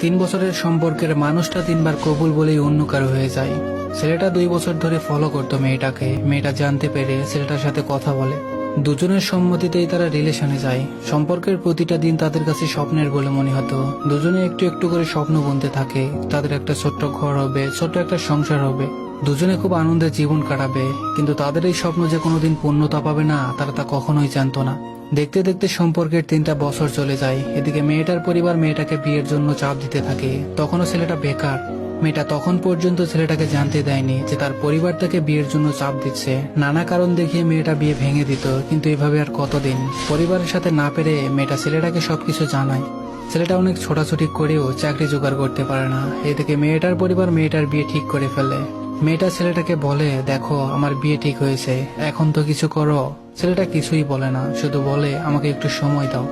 তিন বছরের সম্পর্কের মানুষটা তিনবার কবুল বলেই অন্য কারও হয়ে যায়। ছেলেটা দুই বছর ধরে ফলো করতো মেয়েটাকে। মেয়েটা জানতে পেরে ছেলেটার সাথে কথা বলে। দুজনের সম্মতিতেই তারা রিলেশনে যায়। সম্পর্কের প্রতিটা দিন তাদের কাছে স্বপ্নের বলে মনে হতো। দুজনে একটু একটু করে স্বপ্ন বুনতে থাকে। তাদের একটা ছোট্ট ঘর হবে, ছোট্ট একটা সংসার হবে। দুজনে খুব আনন্দে জীবন কাটাবে, কিন্তু তাদের এই স্বপ্ন যে কোনোদিন পূর্ণতা পাবে না, তারা তা কখনোই জানতো না। দেখতে দেখতে সম্পর্কের তিনটা বছর চলে যায়। এদিকে মেয়েটার পরিবার মেয়েটাকে বিয়ের জন্য চাপ দিতে থাকে। তখনও ছেলেটা বেকার। মেয়েটা তখন পর্যন্ত ছেলেটাকে জানতে দেয়নি যে তার পরিবার তাকে বিয়ের জন্য চাপ দিচ্ছে। নানা কারণ দেখিয়ে মেয়েটা বিয়ে ভেঙে দিত, কিন্তু এভাবে আর কতদিন? পরিবারের সাথে না পেরে মেয়েটা ছেলেটাকে সবকিছু জানায়। ছেলেটা অনেক ছোটাছুটি করেও চাকরি জোগাড় করতে পারে না। এদিকে মেয়েটার পরিবার মেয়েটার বিয়ে ঠিক করে ফেলে। মেয়েটা ছেলেটাকে বলে, দেখো, আমার বিয়ে ঠিক হয়েছে, এখন তো কিছু করো। ছেলেটা কিছুই বলে না, শুধু বলে, আমাকে একটু সময় দাও।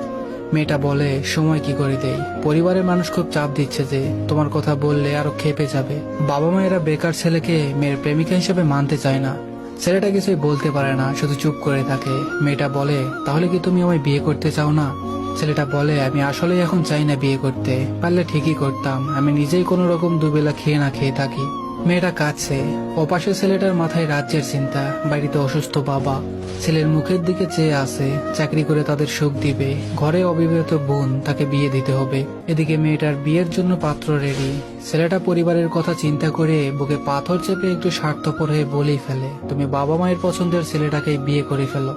মেয়েটা বলে, সময় কি করে দেই? পরিবারের মানুষ খুব চাপ দিচ্ছে যে, তোমার কথা বললে আরও খেপে যাবে। বাবা মায়েরা বেকার ছেলেকে মেয়ের প্রেমিকা হিসেবে মানতে চায় না। ছেলেটা কিছুই বলতে পারে না, শুধু চুপ করে থাকে। মেয়েটা বলে, তাহলে কি তুমি আমায় বিয়ে করতে চাও না? ছেলেটা বলে, আমি আসলেই এখন চাই না বিয়ে করতে, পারলে ঠিকই করতাম। আমি নিজেই কোনো রকম দুবেলা খেয়ে না খেয়ে থাকি। মেয়েটা কাঁদছে ওপাশে ছেলেটার মাথায় রাজ্যের চিন্তা, বাড়িতে অসুস্থ বাবা। ছেলের মুখের দিকে চেয়ে আছে, চাকরি করে তাদের সুখ দিবে। ঘরে অবিবাহিত বোন, তাকে বিয়ে দিতে হবে। এদিকে মেয়েটার বিয়ের জন্য পাত্র রেডি। ছেলেটা পরিবারের কথা চিন্তা করে বুকে পাথর চেপে একটু স্বার্থপর হয়ে বলেই ফেলে, তুমি বাবা মায়ের পছন্দের ছেলেটাকে বিয়ে করে ফেলো।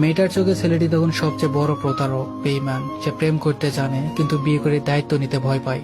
মেয়েটার চোখে ছেলেটি তখন সবচেয়ে বড় প্রতারক বেইমান সে প্রেম করতে জানে, কিন্তু বিয়ে করে দায়িত্ব নিতে ভয় পায়।